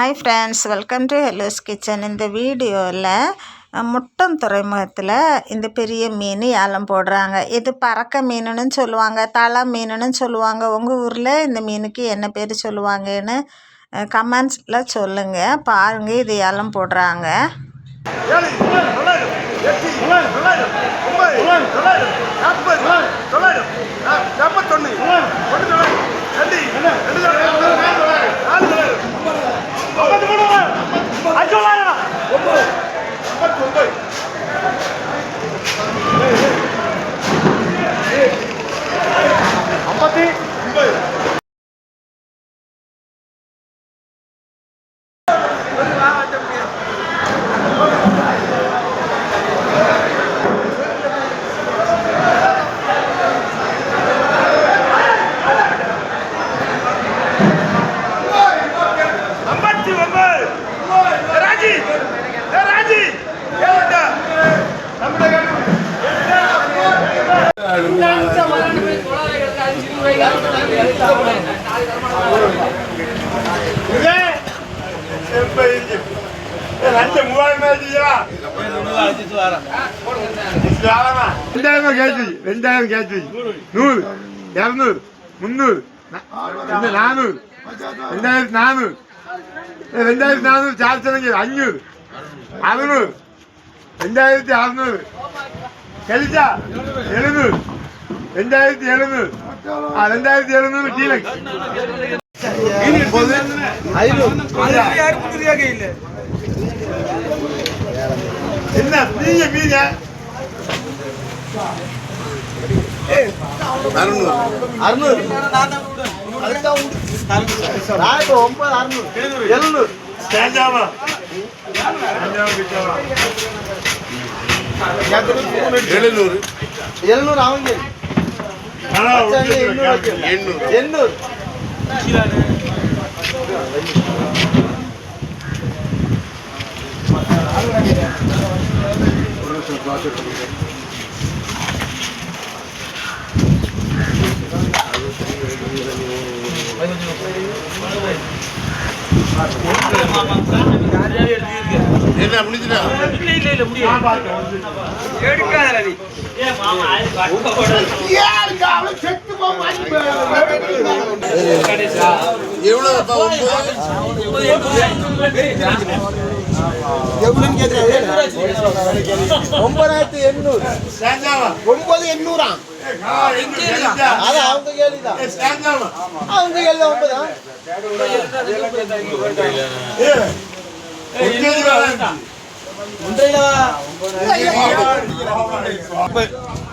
Hi friends welcome to hello's kitchen இந்த வீடியோவில் முட்டம் துறைமுகத்தில் இந்த பெரிய மீன் ஏலம் போடுறாங்க. இது பறக்க மீனுன்னு சொல்லுவாங்க தலை மீனுன்னு சொல்லுவாங்க. உங்கள் ஊரில் இந்த மீனுக்கு என்ன பேர் சொல்லுவாங்கன்னு கமெண்ட்ஸில் சொல்லுங்கள் பாருங்கள் இது ஏலம் போடுறாங்க. ஏழு தொள்ளாயிரம் எட்டு தொள்ளாயிரம் தொள்ளாயிரம் நாற்பது ரெண்டாயிரம் கேட்டு ரெண்டாயிரம் கேட்டு நூறு இரநூறு முந்நூறு நா- நானூறு ரெண்டாயிரத்தி நானூறு ஏ, ரெண்டாயிரத்தி நானூறு சார்ஜ் அஞ்சூறு அறுநூறு ரெண்டாயிரத்தி அறுநூறு கழிச்சா எழுநூறு ரெண்டாயிரத்தி எழுநூறு ஆ ரெண்டாயிரத்தி எழுநூறு டீலக்ஸ் என்ன மீங்க மீங்க அறுநூறு. நாளைக்கு ஒன்பது அறுநூறு. எழுநூறு. கிட்டாமா எழுநூறு. எழுநூறு அவங்க ஆனா எண்ணூறு. எண்ணூறு என்ன முடிஞ்சுட்டா எவ்வளவு இப்ப ஒன்பது எவ்வளோன்னு கேட்குறாங்க ஒன்பதாயிரத்தி எண்ணூறு. ஒன்பது எண்ணூறா? அது அவங்க கேள்விதான். அவங்க கேள்வி ஒன்பதா?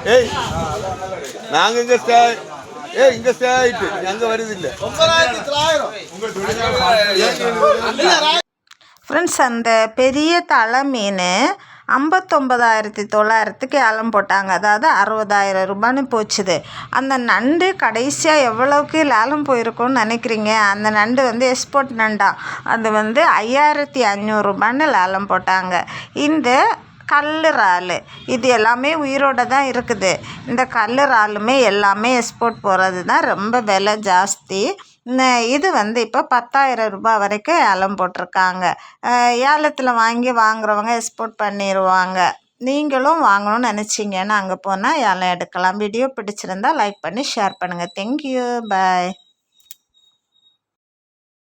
ஏய் நாங்க இங்க ஸ்டே ஏய் இங்க ஸ்டே ஆயிட்டு அங்க வருது இல்ல ஃப்ரெண்ட்ஸ் அந்த பெரிய தலை மீன் ஐம்பத்தொம்பதாயிரத்தி தொள்ளாயிரத்துக்கு ஏலம் போட்டாங்க. அதாவது அறுபதாயிரம் ரூபான்னு போச்சுது. அந்த நண்டு கடைசியாக எவ்வளோக்கு லேலம் போயிருக்கும்னு நினைக்கிறீங்க? அந்த நண்டு வந்து எக்ஸ்போர்ட் நண்டா? அது வந்து ஐயாயிரத்தி அஞ்சூறுரூபான்னு லேலம் போட்டாங்க. இந்த கல் இறால் இது எல்லாமே உயிரோட தான் இருக்குது. இந்த கல் இறாலுமே எல்லாமே எக்ஸ்போர்ட் போகிறது தான் ரொம்ப விலை ஜாஸ்தி. இந்த இது வந்து இப்போ பத்தாயிரம் ரூபாய் வரைக்கும் ஏலம் போட்டிருக்காங்க. ஏலத்தில் வாங்கி வாங்குறவங்க எக்ஸ்போர்ட் பண்ணிடுவாங்க நீங்களும் வாங்கணும்னு நினச்சிங்கன்னா அங்கே போனால் ஏலம் எடுக்கலாம். வீடியோ பிடிச்சிருந்தா லைக் பண்ணி ஷேர் பண்ணுங்கள் தேங்க்யூ பாய்